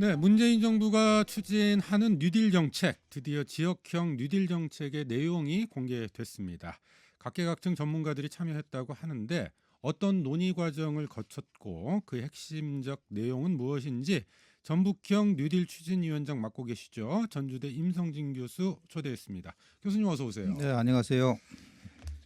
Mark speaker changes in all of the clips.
Speaker 1: 네, 문재인 정부가 추진하는 뉴딜 정책, 드디어 지역형 뉴딜 정책의 내용이 공개됐습니다. 각계각층 전문가들이 참여했다고 하는데 어떤 논의 과정을 거쳤고 그 핵심적 내용은 무엇인지 전북형 뉴딜 추진위원장 맡고 계시죠. 전주대 임성진 교수 초대했습니다. 교수님 어서 오세요.
Speaker 2: 네, 안녕하세요.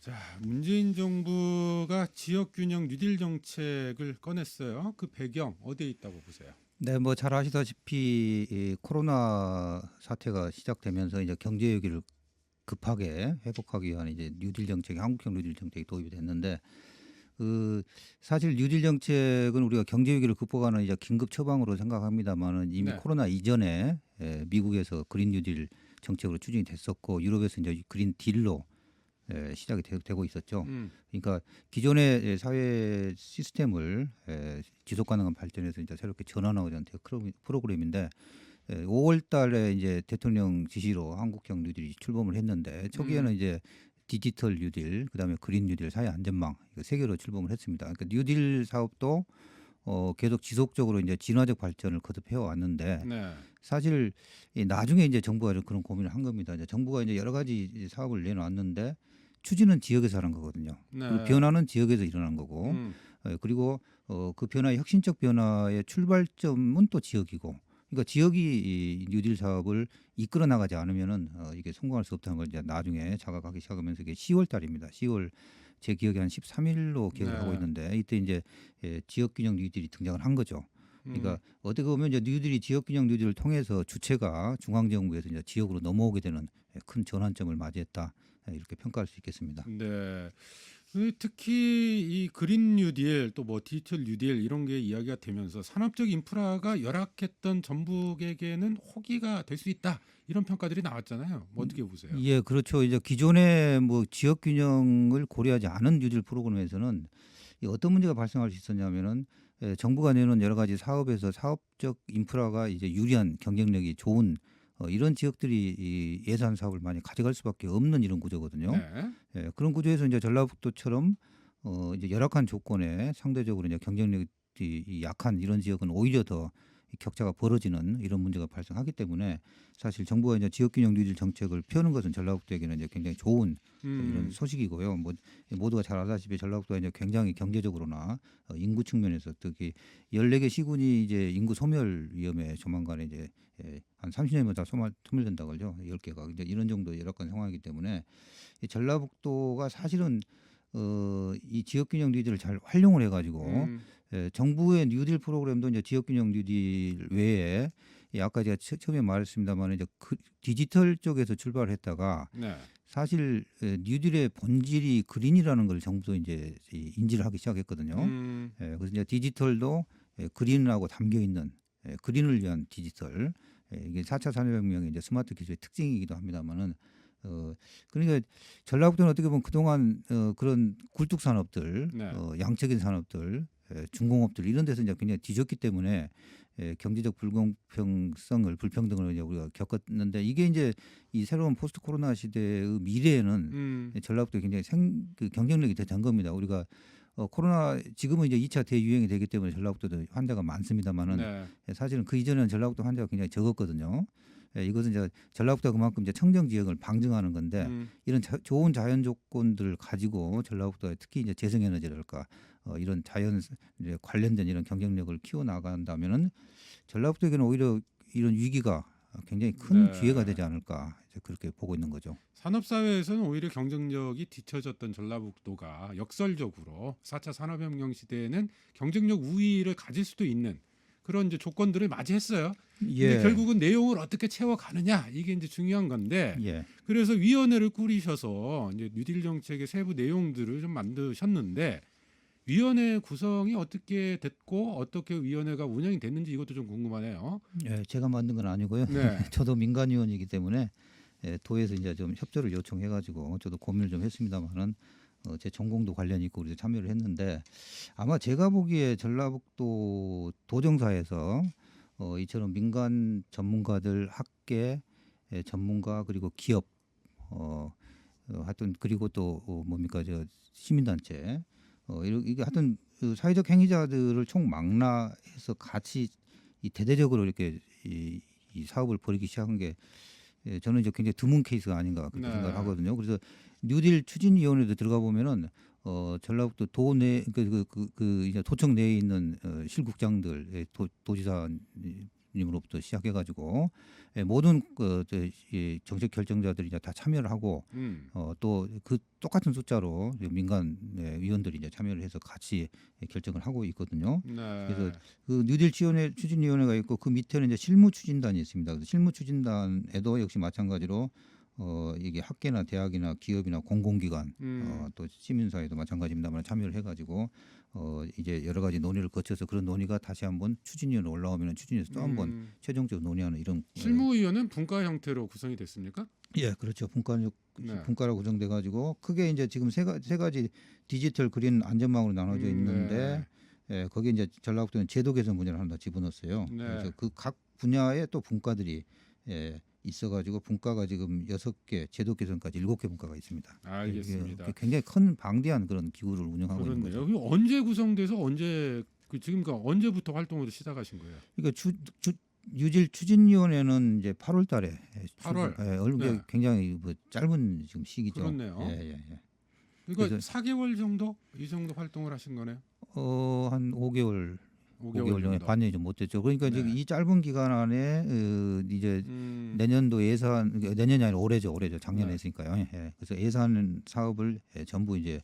Speaker 1: 자, 문재인 정부가 지역 균형 뉴딜 정책을 꺼냈어요. 그 배경 어디에 있다고 보세요?
Speaker 2: 네, 뭐 잘 아시다시피 이 코로나 사태가 시작되면서 이제 경제 위기를 급하게 회복하기 위한 이제 뉴딜 정책이 한국형 뉴딜 정책이 도입이 됐는데 그 사실 뉴딜 정책은 우리가 경제 위기를 극복하는 이제 긴급 처방으로 생각합니다만은 이미
Speaker 1: 네.
Speaker 2: 코로나 이전에 에, 미국에서 그린 뉴딜 정책으로 추진이 됐었고 유럽에서 이제 그린 딜로 에, 시작이 되, 되고 있었죠.
Speaker 1: 음,
Speaker 2: 그러니까 기존의 예, 사회 시스템을 에, 지속 가능한 발전에서 이제 새롭게 전환하고자 하는 프로- 프로그램인데 에, 5월 달에 이제 대통령 지시로 한국형 뉴딜이 출범을 했는데 초기에는
Speaker 1: 음.
Speaker 2: 이제 디지털 뉴딜, 그다음에 그린 뉴딜, 사회 안전망 이거 세 개로 출범을 했습니다. 그러니까 뉴딜 사업도 어, 계속 지속적으로 이제 진화적 발전을 거듭해 왔는데
Speaker 1: 네.
Speaker 2: 사실 이 나중에 이제 정부가 그런 고민을 한 겁니다. 이제 정부가 이제 여러 가지 사업을 내놨는데 추진은 지역에서 하는 거거든요.
Speaker 1: 네.
Speaker 2: 변화는 지역에서 일어난 거고
Speaker 1: 음,
Speaker 2: 어, 그리고 어, 그 변화의 혁신적 변화의 출발점은 또 지역이고 그러니까 지역이 이 뉴딜 사업을 이끌어 나가지 않으면은 어, 이게 성공할 수 없다는 걸 이제 나중에 자각하기 시작하면서 이게 10월 달입니다. 10월 제 기억에 한 13일로 기억을
Speaker 1: 네.
Speaker 2: 하고 있는데 이때 이제 예, 지역 균형 뉴딜이 등장을 한 거죠. 그러니까
Speaker 1: 음.
Speaker 2: 어떻게 보면 이제 뉴딜이 지역균형 뉴딜을 통해서 주체가 중앙정부에서 이제 지역으로 넘어오게 되는 예, 큰 전환점을 맞이했다 예, 이렇게 평가할 수 있겠습니다.
Speaker 1: 네. 그 특히 이 그린 뉴딜 또 뭐 디지털 뉴딜 이런 게 이야기가 되면서 산업적 인프라가 열악했던 전북에게는 호기가 될 수 있다 이런 평가들이 나왔잖아요. 뭐 어떻게 보세요?
Speaker 2: 예, 그렇죠. 이제 기존의 뭐 지역 균형을 고려하지 않은 뉴딜 프로그램에서는 이 어떤 문제가 발생할 수 있었냐면은 예, 정부가 내놓은 여러 가지 사업에서 사업적 인프라가 이제 유리한 경쟁력이 좋은 어, 이런 지역들이 이 예산 사업을 많이 가져갈 수밖에 없는 이런 구조거든요.
Speaker 1: 네.
Speaker 2: 예, 그런 구조에서 이제 전라북도처럼 어, 이제 열악한 조건에 상대적으로 이제 경쟁력이 이 약한 이런 지역은 오히려 더이 격차가 벌어지는 이런 문제가 발생하기 때문에 사실 정부가 이제 지역균형 뉴딜 정책을 펴는 것은 전라북도에게는 이제 굉장히 좋은 이런
Speaker 1: 음.
Speaker 2: 소식이고요. 뭐 모두가 잘 아다시피 전라북도가 이제 굉장히 경제적으로나 어, 인구 측면에서 특히 14개 시군이 이제 인구 소멸 위험에 조만간에 이제 예, 한 30년이면 다 소멸, 소멸된다고 그러죠. 10개가 이제 이런 정도 열악한 상황이기 때문에 이 전라북도가 사실은 어, 이 지역균형 뉴딜을 잘 활용을 해가지고
Speaker 1: 음.
Speaker 2: 예, 정부의 뉴딜 프로그램도 이제 지역균형 뉴딜 외에 이 아까 제가 처- 처음에 말했습니다만 이제 그 디지털 쪽에서 출발했다가
Speaker 1: 네.
Speaker 2: 사실 에, 뉴딜의 본질이 그린이라는 걸 정부도 이제 이 인지를 하기 시작했거든요.
Speaker 1: 음.
Speaker 2: 예, 그래서 이제 디지털도 에, 그린하고 담겨 있는 에, 그린을 위한 디지털 에, 이게 4차 산업혁명의 이제 스마트 기술의 특징이기도 합니다만은 어 그러니까 전라북도는 어떻게 보면 그동안 어, 그런 굴뚝 산업들,
Speaker 1: 네.
Speaker 2: 어, 양적인 산업들, 에, 중공업들 이런 데서 이제 굉장히 뒤졌기 때문에 에, 경제적 불공평성을 불평등을 이제 우리가 겪었는데 이게 이제 이 새로운 포스트 코로나 시대의 미래에는
Speaker 1: 음.
Speaker 2: 전라북도 굉장히 생, 그 경쟁력이 더된 겁니다. 우리가 어, 코로나 지금은 이제 2차 대유행이 되기 때문에 전라북도도 환자가 많습니다만은
Speaker 1: 네.
Speaker 2: 예, 사실은 그 이전에는 전라북도 환자가 굉장히 적었거든요. 예, 이것은 이제 전라북도가 그만큼 이제 청정 지역을 방증하는 건데
Speaker 1: 음.
Speaker 2: 이런 자, 좋은 자연 조건들을 가지고 전라북도에 특히 이제 재생에너지랄까 어, 이런 자연 관련된 이런 경쟁력을 키워 나간다면은 전라북도에게는 오히려 이런 위기가 굉장히 큰
Speaker 1: 네.
Speaker 2: 기회가 되지 않을까 이제 그렇게 보고 있는 거죠.
Speaker 1: 산업 사회에서는 오히려 경쟁력이 뒤처졌던 전라북도가 역설적으로 4차 산업혁명 시대에는 경쟁력 우위를 가질 수도 있는 그런 이제 조건들을 맞이했어요. 근데 결국은 내용을 어떻게 채워가느냐 이게 이제 중요한 건데
Speaker 2: 예.
Speaker 1: 그래서 위원회를 꾸리셔서 이제 뉴딜 정책의 세부 내용들을 좀 만드셨는데 위원회 구성이 어떻게 됐고 어떻게 위원회가 운영이 됐는지 이것도 좀 궁금하네요.
Speaker 2: 예, 제가 만든 건 아니고요.
Speaker 1: 네.
Speaker 2: 저도 민간 위원이기 때문에 예, 도에서 이제 좀 협조를 요청해가지고 저도 고민을 좀 했습니다만은 어, 제 전공도 관련이 있고 그래서 참여를 했는데 아마 제가 보기에 전라북도 도정사에서 어, 이처럼 민간 전문가들 학계 예, 전문가 그리고 기업 어, 어 하여튼 그리고 또 어, 뭡니까 저 시민단체 어 이게 하여튼 그 사회적 행위자들을 총망라해서 같이 이 대대적으로 이렇게 이, 이 사업을 벌이기 시작한 게 예, 저는 이제 굉장히 드문 케이스가 아닌가 그렇게
Speaker 1: 네.
Speaker 2: 생각을 하거든요. 그래서 뉴딜 추진위원회도 들어가 보면은 어 전라북도 도내 그, 그, 그, 그 이제 도청 내에 있는 어, 실국장들 예, 도, 도지사 님으로부터 시작해가지고 예, 모든 그 정책 결정자들이 이제 다 참여를 하고
Speaker 1: 음.
Speaker 2: 어, 또 그 똑같은 숫자로 민간 예, 위원들이 이제 참여를 해서 같이 결정을 하고 있거든요.
Speaker 1: 네.
Speaker 2: 그래서 그 뉴딜 지원회 추진위원회가 있고 그 밑에는 이제 실무 추진단이 있습니다. 그래서 실무 추진단에도 역시 마찬가지로 어 이게 학계나 대학이나 기업이나 공공기관
Speaker 1: 음.
Speaker 2: 어, 또 시민사회도 마찬가지입니다만 참여를 해가지고 어 이제 여러 가지 논의를 거쳐서 그런 논의가 다시 한번 추진위원회 올라오면 추진위에서 또 한번
Speaker 1: 음.
Speaker 2: 최종적으로 논의하는 이런 어,
Speaker 1: 실무위원은 분과 형태로 구성이 됐습니까?
Speaker 2: 예, 그렇죠. 분과력
Speaker 1: 네.
Speaker 2: 분과로 구성돼 가지고 크게 이제 지금 세, 가, 세 가지 디지털 그린 안전망으로 나눠져
Speaker 1: 음,
Speaker 2: 있는데 예, 거기 이제 전라북도는 제도 개선 분야를 하나 더 집어넣었어요.
Speaker 1: 네.
Speaker 2: 그래서 그 각 분야에 또 분과들이 예, 있어가지고 분과가 지금 여섯 개, 제도 개선까지 일곱 개 분과가 있습니다.
Speaker 1: 알겠습니다.
Speaker 2: 굉장히 큰 방대한 그런 기구를 운영하고 있는
Speaker 1: 그렇네요.
Speaker 2: 거죠.
Speaker 1: 여기 언제 구성돼서 언제 그 지금 그 언제부터 활동을 시작하신 거예요?
Speaker 2: 그러니까 추, 추, 유질 추진위원회는 이제 8월달에 예,
Speaker 1: 8월?
Speaker 2: 예, 얼마
Speaker 1: 네.
Speaker 2: 굉장히 뭐 짧은 지금 시기죠.
Speaker 1: 그렇네요.
Speaker 2: 예, 예, 예.
Speaker 1: 그러니까
Speaker 2: 그래서-
Speaker 1: 4개월 정도 이 정도 활동을 하신 거네요.
Speaker 2: 어, 한 5개월,
Speaker 1: 5개월,
Speaker 2: 5개월, 정도. 반년이 좀 못 됐죠. 그러니까
Speaker 1: 네.
Speaker 2: 지금 이 짧은 기간 안에 어, 이제
Speaker 1: 음,
Speaker 2: 내년도 예산 그러니까 내년이 아니라 올해죠, 올해죠. 작년에
Speaker 1: 네.
Speaker 2: 했으니까요. 예. 그래서 예산 사업을 예, 전부 이제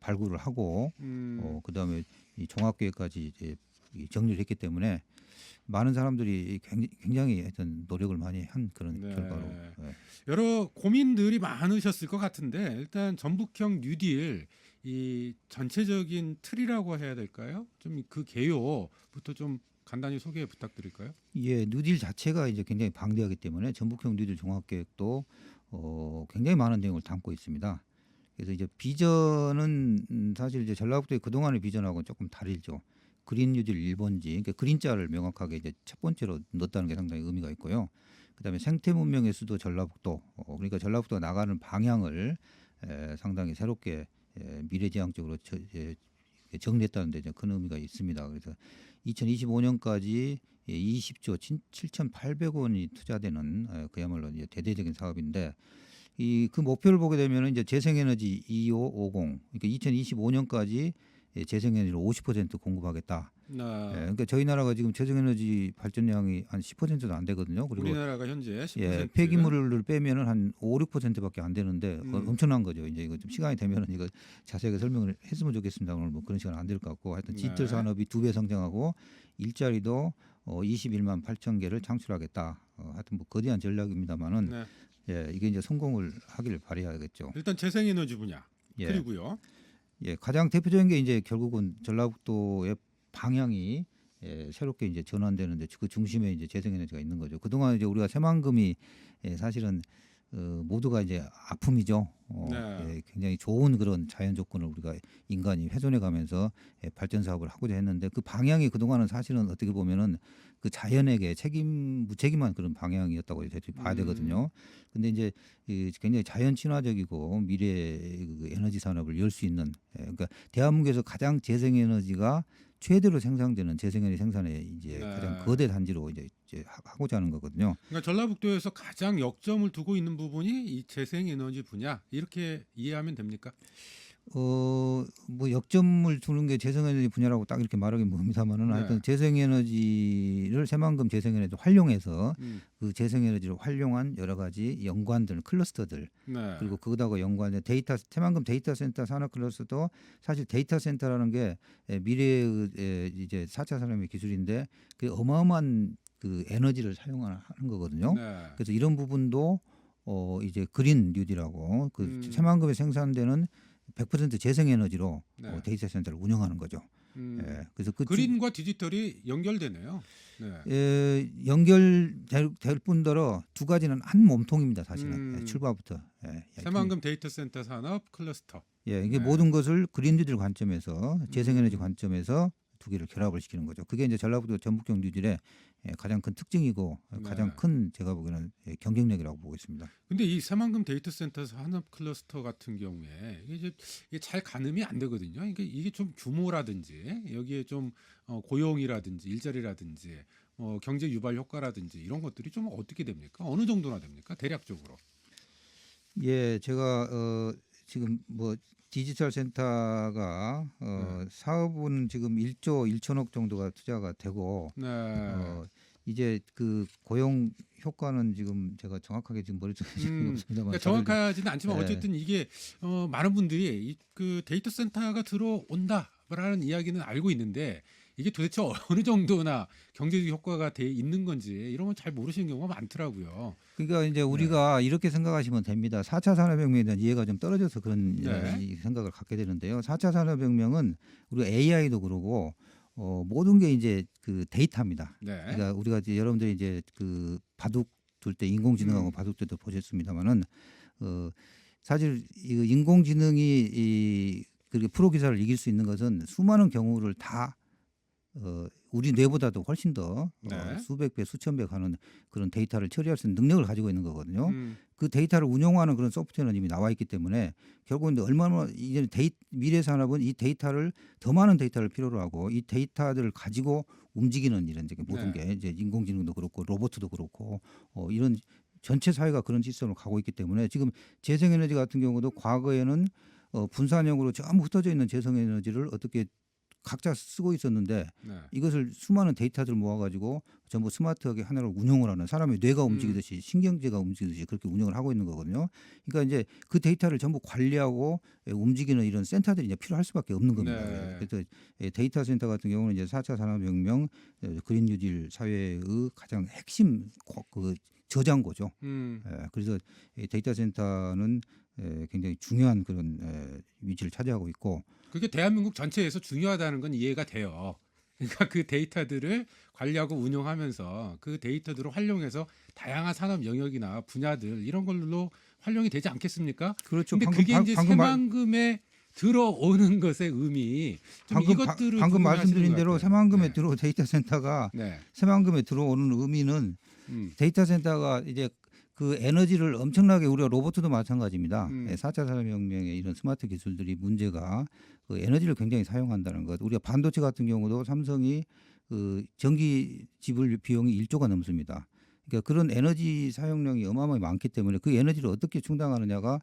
Speaker 2: 발굴을 하고
Speaker 1: 음,
Speaker 2: 어, 그다음에 이 종합계획까지 이제 이 정리를 했기 때문에 많은 사람들이 굉- 굉장히 하여튼 노력을 많이 한 그런
Speaker 1: 네.
Speaker 2: 결과로 예.
Speaker 1: 여러 고민들이 많으셨을 것 같은데 일단 전북형 뉴딜 이 전체적인 틀이라고 해야 될까요? 좀 그 개요부터 좀 간단히 소개 부탁드릴까요?
Speaker 2: 예, 뉴딜 자체가 이제 굉장히 방대하기 때문에 전북형 뉴딜 종합계획도 어, 굉장히 많은 내용을 담고 있습니다. 그래서 이제 비전은 음, 사실 이제 전라북도의 그동안의 비전하고는 조금 다르죠. 그린 뉴딜 1번지, 그러니까 그린자를 명확하게 이제 첫 번째로 넣었다는 게 상당히 의미가 있고요. 그다음에 생태 문명의 수도 전라북도, 어, 그러니까 전라북도가 나가는 방향을 에, 상당히 새롭게 에, 미래지향적으로 저, 에, 정리했다는 데 큰 의미가 있습니다. 그래서 2025년까지 20조 7,800원이 투자되는 어, 그야말로 이제 대대적인 사업인데 이 그 목표를 보게 되면 이제 재생에너지 2550 그러니까 2025년까지 재생에너지를 50% 공급하겠다.
Speaker 1: 네.
Speaker 2: 예, 그러니까 저희 나라가 지금 재생에너지 발전량이 한 10%도 안 되거든요. 그리고
Speaker 1: 우리나라가 현재 10%
Speaker 2: 예, 폐기물을 빼면은 한 5, 6%밖에 안 되는데 어,
Speaker 1: 음.
Speaker 2: 엄청난 거죠. 이제 이거 좀 시간이 되면은 이거 자세하게 설명을 했으면 좋겠습니다. 오늘 뭐 그런 시간 안 될 것 같고 하여튼
Speaker 1: 네.
Speaker 2: 디지털 산업이 두 배 성장하고 일자리도 어, 21만 8천 개를 창출하겠다. 어, 하여튼 뭐 거대한 전략입니다만은
Speaker 1: 네.
Speaker 2: 예, 이게 이제 성공을 하기를 바라야겠죠.
Speaker 1: 일단 재생에너지 분야
Speaker 2: 예,
Speaker 1: 그리고요.
Speaker 2: 예, 가장 대표적인 게 이제 결국은 전라북도의 방향이 예, 새롭게 이제 전환되는데 그 중심에 이제 재생에너지가 있는 거죠. 그동안 이제 우리가 새만금이 예, 사실은 어, 모두가 이제 아픔이죠. 어,
Speaker 1: 네.
Speaker 2: 예, 굉장히 좋은 그런 자연 조건을 우리가 인간이 훼손해 가면서 예, 발전 사업을 하고자 했는데 그 방향이 그동안은 사실은 어떻게 보면은 그 자연에게 책임 무책임한 그런 방향이었다고 이제 봐야
Speaker 1: 음.
Speaker 2: 되거든요. 근데 이제 이 굉장히 자연 친화적이고 미래 그 에너지 산업을 열 수 있는 예, 그러니까 대한민국에서 가장 재생 에너지가 최대로 생산되는 재생에너지 생산에 이제
Speaker 1: 네.
Speaker 2: 가장 거대 단지로 이제, 이제 하- 하고자 하는 거거든요.
Speaker 1: 그러니까 전라북도에서 가장 역점을 두고 있는 부분이 이 재생에너지 분야 이렇게 이해하면 됩니까?
Speaker 2: 어, 뭐 역점을 두는 게 재생에너지 분야라고 딱 이렇게 말하기 뭡니다만은
Speaker 1: 네.
Speaker 2: 하여튼 재생에너지를 새만금 재생에너지 활용해서
Speaker 1: 음,
Speaker 2: 그 재생에너지를 활용한 여러 가지 연관들 클러스터들
Speaker 1: 네.
Speaker 2: 그리고 그거하고 연관된 데이터 새만금 데이터 센터 산업 클러스터도 사실 데이터 센터라는 게 에, 미래의 에, 이제 4차 산업의 기술인데 그 어마어마한 그 에너지를 사용하는 거거든요.
Speaker 1: 네.
Speaker 2: 그래서 이런 부분도 어 이제 그린 뉴딜하고 그
Speaker 1: 음.
Speaker 2: 새만금에 생산되는 100% 재생 에너지로
Speaker 1: 네.
Speaker 2: 어, 데이터 센터를 운영하는 거죠.
Speaker 1: 음,
Speaker 2: 예. 그래서 그
Speaker 1: 그린과 디지털이 연결되네요. 네.
Speaker 2: 에, 연결될 될 뿐더러 두 가지는 한 몸통입니다. 사실은
Speaker 1: 음.
Speaker 2: 예, 출발부터. 예, 예.
Speaker 1: 새만금 데이터 센터 산업 클러스터.
Speaker 2: 예, 이게
Speaker 1: 네.
Speaker 2: 모든 것을 그린디들 관점에서
Speaker 1: 음.
Speaker 2: 재생에너지 관점에서 두 개를 결합을 시키는 거죠. 그게 이제 전라북도 전북형 뉴딜의 예, 가장 큰 특징이고
Speaker 1: 네.
Speaker 2: 가장 큰 제가 보기에는 예, 경쟁력이라고 보고 있습니다.
Speaker 1: 근데 이 새만금 데이터 센터 산업 클러스터 같은 경우에 이게 이제 잘 가늠이 안 되거든요. 이게 이게 좀 규모라든지 여기에 좀 어, 고용이라든지 일자리라든지 어, 경제 유발 효과라든지 이런 것들이 좀 어떻게 됩니까? 어느 정도나 됩니까? 대략적으로.
Speaker 2: 예, 제가 어, 지금 뭐 디지털 센터가 어,
Speaker 1: 네.
Speaker 2: 사업은 지금 1조 1천억 정도가 투자가 되고
Speaker 1: 네.
Speaker 2: 어, 이제 그 고용 효과는 지금 제가 정확하게 지금 머릿속에
Speaker 1: 음,
Speaker 2: 없습니다만
Speaker 1: 그러니까 정확하지는 않지만
Speaker 2: 네.
Speaker 1: 어쨌든 이게 어, 많은 분들이 이, 그 데이터 센터가 들어온다라는 이야기는 알고 있는데 이게 도대체 어느 정도나 경제적 효과가 돼 있는 건지 이런 건 잘 모르시는 경우가 많더라고요.
Speaker 2: 그러니까 이제 우리가 이렇게 생각하시면 됩니다. 4차 산업혁명에 대한 이해가 좀 떨어져서 그런
Speaker 1: 네.
Speaker 2: 이 생각을 갖게 되는데요. 4차 산업혁명은 우리가 AI도 그러고 어, 모든 게 이제 그 데이터입니다.
Speaker 1: 네.
Speaker 2: 그러니까 우리가 이제 여러분들이 이제 그 바둑 둘 때 인공지능하고
Speaker 1: 음.
Speaker 2: 바둑 때도 보셨습니다만은 어 사실 이 인공지능이 이 그렇게 프로 기사를 이길 수 있는 것은 수많은 경우를 다 어, 우리 뇌보다도 훨씬 더
Speaker 1: 네.
Speaker 2: 어, 수백 배, 수천 배 가는 그런 데이터를 처리할 수 있는 능력을 가지고 있는 거거든요.
Speaker 1: 음,
Speaker 2: 그 데이터를 운용하는 그런 소프트웨어는 이미 나와 있기 때문에 결국은 이제 얼마나 이제 데이 미래 산업은 이 데이터를 더 많은 데이터를 필요로 하고 이 데이터들을 가지고 움직이는 이런 이제 모든
Speaker 1: 네.
Speaker 2: 게 이제 인공지능도 그렇고 로봇도 그렇고 어 이런 전체 사회가 그런 시스템을 가고 있기 때문에 지금 재생에너지 같은 경우도 과거에는 어 분산형으로 전부 흩어져 있는 재생에너지를 어떻게 각자 쓰고 있었는데
Speaker 1: 네.
Speaker 2: 이것을 수많은 데이터들 모아가지고 전부 스마트하게 하나로 운영을 하는 사람의 뇌가
Speaker 1: 음.
Speaker 2: 움직이듯이 신경제가 움직이듯이 그렇게 운영을 하고 있는 거거든요. 그러니까 이제 그 데이터를 전부 관리하고 예, 움직이는 이런 센터들이 이제 필요할 수밖에 없는 겁니다.
Speaker 1: 네.
Speaker 2: 그래서 예, 데이터 센터 같은 경우는 이제 4차 산업혁명 예, 그린 뉴딜 사회의 가장 핵심 고- 그 저장고죠.
Speaker 1: 음,
Speaker 2: 예, 그래서 이 데이터 센터는 예, 굉장히 중요한 그런 예, 위치를 차지하고 있고
Speaker 1: 그게 대한민국 전체에서 중요하다는 건 이해가 돼요. 그러니까 그 데이터들을 관리하고 운영하면서 그 데이터들을 활용해서 다양한 산업 영역이나 분야들 이런 걸로 활용이 되지 않겠습니까?
Speaker 2: 그렇죠.
Speaker 1: 근데 그게 이제
Speaker 2: 방금 말-
Speaker 1: 새만금에 들어오는 것의 의미 좀
Speaker 2: 방금,
Speaker 1: 이것들을
Speaker 2: 방, 금
Speaker 1: 구분하시는
Speaker 2: 말씀드린
Speaker 1: 것
Speaker 2: 대로. 새만금에
Speaker 1: 네.
Speaker 2: 들어온 데이터 센터가
Speaker 1: 네.
Speaker 2: 새만금에 들어오는 의미는
Speaker 1: 음.
Speaker 2: 데이터 센터가 이제 그 에너지를 엄청나게 우리가 로봇도 마찬가지입니다.
Speaker 1: 음.
Speaker 2: 예, 4차 산업혁명의 이런 스마트 기술들이 문제가 그 에너지를 굉장히 사용한다는 것. 우리가 반도체 같은 경우도 삼성이 그 전기 지불 비용이 1조가 넘습니다. 그러니까 그런 에너지 사용량이 어마어마하게 많기 때문에 그 에너지를 어떻게 충당하느냐가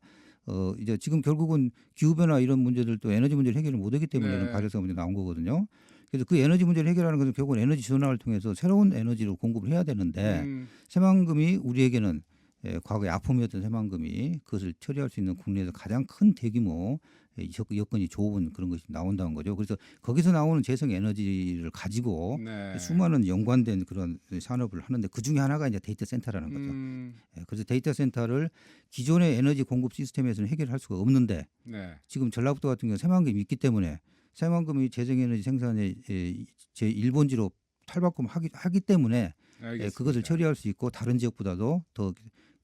Speaker 2: 어 이제 지금 결국은 기후 변화 이런 문제들도 에너지 문제를 해결을 못하기 때문에
Speaker 1: 네.
Speaker 2: 이런 발효성 문제 나온 거거든요. 그래서 그 에너지 문제를 해결하는 것은 결국은 에너지 전환을 통해서 새로운 에너지를 공급을 해야 되는데
Speaker 1: 음.
Speaker 2: 새만금이 우리에게는 예, 과거의 아픔이었던 새만금이 그것을 처리할 수 있는 국내에서 가장 큰 대규모 예, 여- 여건이 좋은 그런 것이 나온다는 거죠. 그래서 거기서 나오는 재생 에너지를 가지고
Speaker 1: 네.
Speaker 2: 수많은 연관된 그런 산업을 하는데 그 중에 하나가 이제 데이터 센터라는 거죠.
Speaker 1: 음.
Speaker 2: 예, 그래서 데이터 센터를 기존의 에너지 공급 시스템에서는 해결할 수가 없는데
Speaker 1: 네.
Speaker 2: 지금 전라북도 같은 경우 새만금이 있기 때문에 새만금이 재생 에너지 생산에 예, 제 일본지로 탈바꿈 하기 하기 때문에 예. 그것을 처리할 수 있고 다른 지역보다도 더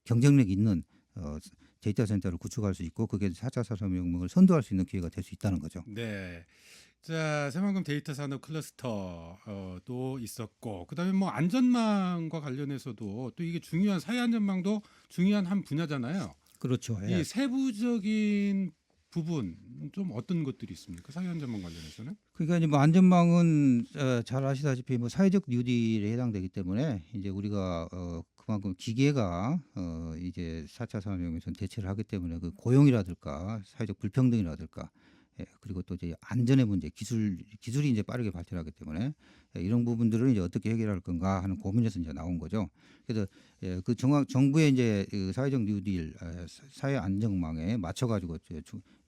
Speaker 2: 경쟁력 있는 어, 데이터 센터를 구축할 수 있고 그게 4차 산업혁명을 선도할 수 있는 기회가 될 수 있다는 거죠.
Speaker 1: 네. 자, 새만금 데이터 산업 클러스터도 있었고, 그다음에 뭐 안전망과 관련해서도 또 이게 중요한 사회 안전망도 중요한 한 분야잖아요.
Speaker 2: 그렇죠.
Speaker 1: 이 세부적인 부분 좀 어떤 것들이 있습니까? 사회 안전망 관련해서는?
Speaker 2: 그러니까 이제 뭐 안전망은 어, 잘 아시다시피 뭐 사회적 뉴딜에 해당되기 때문에 이제 우리가 어, 그만큼 기계가 어, 이제 4차 산업혁명에서 대체를 하기 때문에 그 고용이라든가 사회적 불평등이라든가 예, 그리고 또 이제 안전의 문제, 기술 기술이 이제 빠르게 발전하기 때문에 예, 이런 부분들을 이제 어떻게 해결할 건가 하는 고민에서 이제 나온 거죠. 그래서 예, 그 정학, 정부의 이제 그 사회적 뉴딜 에, 사- 사회 안전망에 맞춰 가지고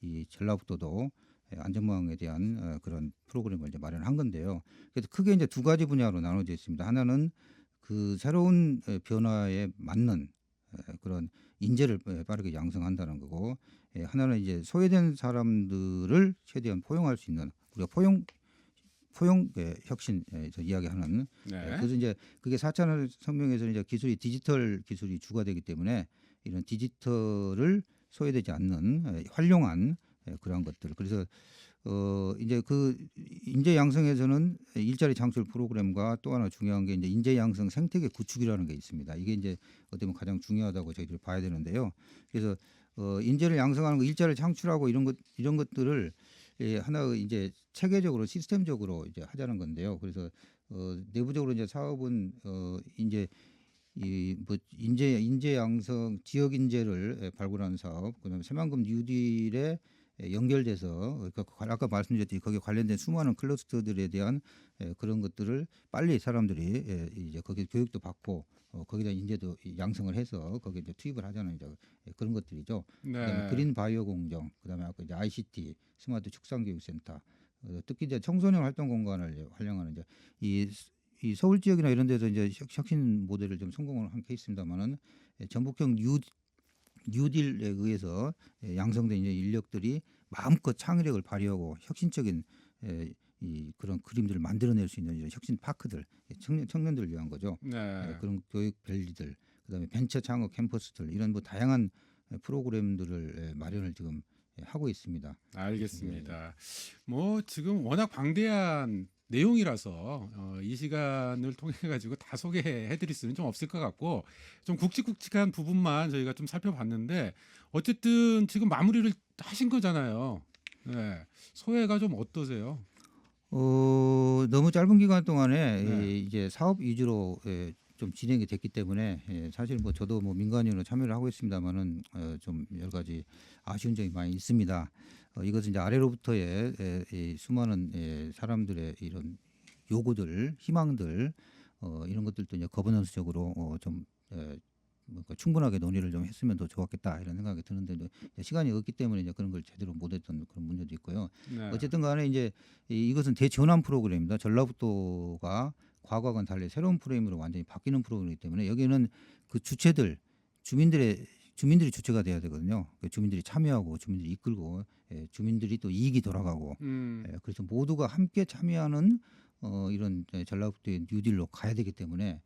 Speaker 2: 이 전라북도도 예, 안전망에 대한 어, 그런 프로그램을 이제 마련한 건데요. 그래서 크게 이제 두 가지 분야로 나눠져 있습니다. 하나는 그 새로운 에, 변화에 맞는 에, 그런 인재를 에, 빠르게 양성한다는 거고, 예, 하나는 이제 소외된 사람들을 최대한 포용할 수 있는 우리가 포용 포용 예, 혁신에서 이야기하는 예,
Speaker 1: 네.
Speaker 2: 그래서 이제 그게 4차 산업혁명에서는 이제 기술이 디지털 기술이 주가 되기 때문에 이런 디지털을 소외되지 않는 에, 활용한 에, 그러한 것들. 그래서 어 이제 그 인재 양성에서는 일자리 창출 프로그램과 또 하나 중요한 게 이제 인재 양성 생태계 구축이라는 게 있습니다. 이게 이제 어떻게 보면 가장 중요하다고 저희들이 봐야 되는데요. 그래서 어 인재를 양성하는 거, 일자리를 창출하고 이런 것 이런 것들을 예, 하나의 이제 체계적으로 시스템적으로 이제 하자는 건데요. 그래서 어 내부적으로 이제 사업은 어 이제 이뭐 인재 인재 양성 지역 인재를 예, 발굴하는 사업, 그다음에 새만금 뉴딜에 예, 연결돼서 그 아까 말씀드렸듯이 거기에 관련된 수많은 클러스터들에 대한 예, 그런 것들을 빨리 사람들이 예, 이제 거기 교육도 받고 어, 거기다 인재도 이 양성을 해서 거기에 이제 투입을 하자는 이제 예, 그런 것들이죠. 그다음에
Speaker 1: 네.
Speaker 2: 그린 바이오 공정, 그다음에 아까 이제 ICT 스마트 축산 교육 센터, 어, 특히 이제 청소년 활동 공간을 활용하는 이제 이, 이 서울 지역이나 이런 데서 이제 혁- 혁신 모델을 좀 성공을 한 케이스입니다만은 예, 전북형 뉴 뉴딜에 의해서 예, 양성된 인력들이 마음껏 창의력을 발휘하고 혁신적인 예, 이 그런 그림들을 만들어낼 수 있는 이런 혁신 파크들 예, 청년 청년들을 위한 거죠.
Speaker 1: 네.
Speaker 2: 예, 그런 교육 밸리들 그다음에 벤처 창업 캠퍼스들 이런 뭐 다양한 예, 프로그램들을 예, 마련을 지금 예, 하고 있습니다.
Speaker 1: 알겠습니다. 뭐 지금 워낙 방대한 내용이라서 어, 이 시간을 통해 가지고 다 소개해드릴 수는 좀 없을 것 같고 좀 굵직굵직한 부분만 저희가 좀 살펴봤는데 어쨌든 지금 마무리를 하신 거잖아요. 네. 소회가 좀 어떠세요?
Speaker 2: 어, 너무 짧은 기간 동안에
Speaker 1: 네.
Speaker 2: 이, 이제 사업 위주로 예, 좀 진행이 됐기 때문에 예, 사실 뭐 저도 뭐 민간인으로 참여를 하고 있습니다만은 어, 좀 여러 가지 아쉬운 점이 많이 있습니다. 어, 이것은 이제 아래로부터의 예, 이 수많은 예, 사람들의 이런 요구들, 희망들 어, 이런 것들도 이제 거버넌스적으로 어, 좀 예, 뭔가 충분하게 논의를 좀 했으면 더 좋았겠다 이런 생각이 드는데 시간이 없기 때문에 이제 그런 걸 제대로 못했던 그런 문제도 있고요.
Speaker 1: 네.
Speaker 2: 어쨌든 간에 이제 이- 이것은 대전환 프로그램입니다. 전라북도가 과거와는 달리 새로운 프로그램으로 완전히 바뀌는 프로그램이기 때문에 여기는 그 주체들 주민들의 주민들이 주체가 돼야 되거든요. 그 주민들이 참여하고 주민들이 이끌고 예, 주민들이 또 이익이 돌아가고
Speaker 1: 음,
Speaker 2: 예, 그래서 모두가 함께 참여하는 어, 이런 예, 전라북도의 뉴딜로 가야 되기 때문에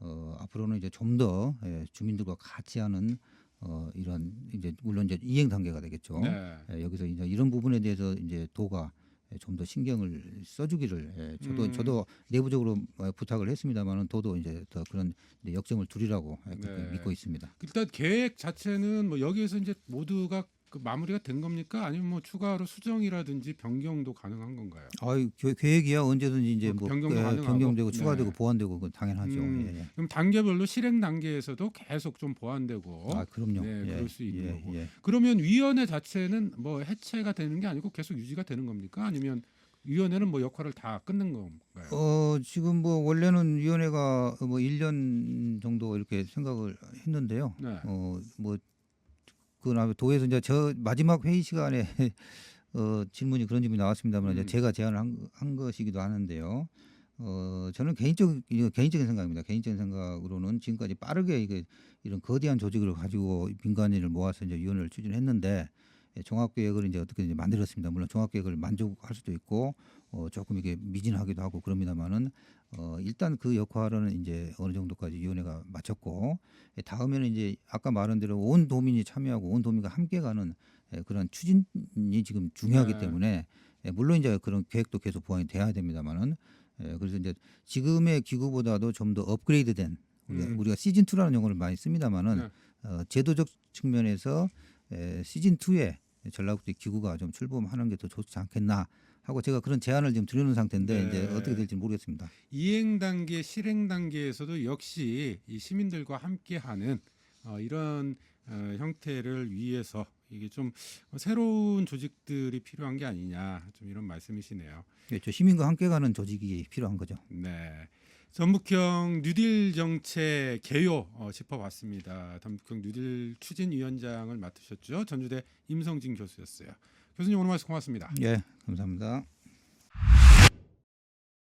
Speaker 2: 어, 앞으로는 이제 좀 더 예, 주민들과 같이 하는 어, 이런 이제 물론 이제 이행 단계가 되겠죠.
Speaker 1: 네.
Speaker 2: 예, 여기서 이제 이런 부분에 대해서 이제 도가 좀 더 신경을 써주기를 예, 저도
Speaker 1: 음.
Speaker 2: 저도 내부적으로 어, 부탁을 했습니다만은 도도 이제 더 그런 역점을 두리라고 예,
Speaker 1: 네.
Speaker 2: 믿고 있습니다.
Speaker 1: 일단 계획 자체는 뭐 여기에서 이제 모두가 그 마무리가 된 겁니까? 아니면 뭐 추가로 수정이라든지 변경도 가능한 건가요?
Speaker 2: 아유 교- 계획이야 언제든지 이제 뭐뭐
Speaker 1: 변경도
Speaker 2: 예,
Speaker 1: 가능하고.
Speaker 2: 변경되고
Speaker 1: 네.
Speaker 2: 추가되고 보완되고 그건 당연하죠.
Speaker 1: 음.
Speaker 2: 예, 예.
Speaker 1: 그럼 단계별로 실행 단계에서도 계속 좀 보완되고
Speaker 2: 아 그럼요.
Speaker 1: 네,
Speaker 2: 예,
Speaker 1: 그럴 수 있는
Speaker 2: 예,
Speaker 1: 거고.
Speaker 2: 예.
Speaker 1: 그러면 위원회 자체는 뭐 해체가 되는 게 아니고 계속 유지가 되는 겁니까? 아니면 위원회는 뭐 역할을 다 끊는 건가요?
Speaker 2: 어 지금 뭐 원래는 위원회가 뭐 1년 정도 이렇게 생각을 했는데요.
Speaker 1: 네.
Speaker 2: 어뭐 그다음에 도에서 이제 저 마지막 회의 시간에 어 질문이 그런 질문이 나왔습니다만
Speaker 1: 음.
Speaker 2: 이제 제가 제안을 한, 한 것이기도 하는데요. 어 저는 개인적 이거 개인적인 생각입니다. 개인적인 생각으로는 지금까지 빠르게 이게 이런 거대한 조직을 가지고 민간인을 모아서 이제 위원회를 추진했는데 예, 종합계획을 이제 어떻게 이제 만들었습니다. 물론 종합계획을 만족할 수도 있고 어, 조금 이게 미진하기도 하고 그럽니다만은 어, 일단 그 역할은 이제 어느 정도까지 위원회가 마쳤고 예, 다음에는 이제 아까 말한 대로 온 도민이 참여하고 온 도민과 함께 가는 예, 그런 추진이 지금 중요하기
Speaker 1: 네.
Speaker 2: 때문에 예, 물론 이제 그런 계획도 계속 보완이 돼야 됩니다만은 예, 그래서 이제 지금의 기구보다도 좀 더 업그레이드된 우리가,
Speaker 1: 음.
Speaker 2: 우리가 시즌 2라는 용어를 많이 씁니다만은
Speaker 1: 네.
Speaker 2: 어, 제도적 측면에서 에, 시즌 2에 전라북도 기구가 좀 출범하는 게 더 좋지 않겠나 하고 제가 그런 제안을 지금 드리는 상태인데
Speaker 1: 네.
Speaker 2: 이제 어떻게 될지 모르겠습니다.
Speaker 1: 이행 단계, 실행 단계에서도 역시 이 시민들과 함께하는 어, 이런 어, 형태를 위해서 이게 좀 새로운 조직들이 필요한 게 아니냐 좀 이런 말씀이시네요.
Speaker 2: 예, 저 시민과 함께 가는 조직이 필요한 거죠.
Speaker 1: 네. 전북형 뉴딜 정책 개요 어, 짚어봤습니다. 전북형 뉴딜 추진위원장을 맡으셨죠. 전주대 임성진 교수였어요. 교수님 오늘 말씀 고맙습니다.
Speaker 2: 예, 감사합니다.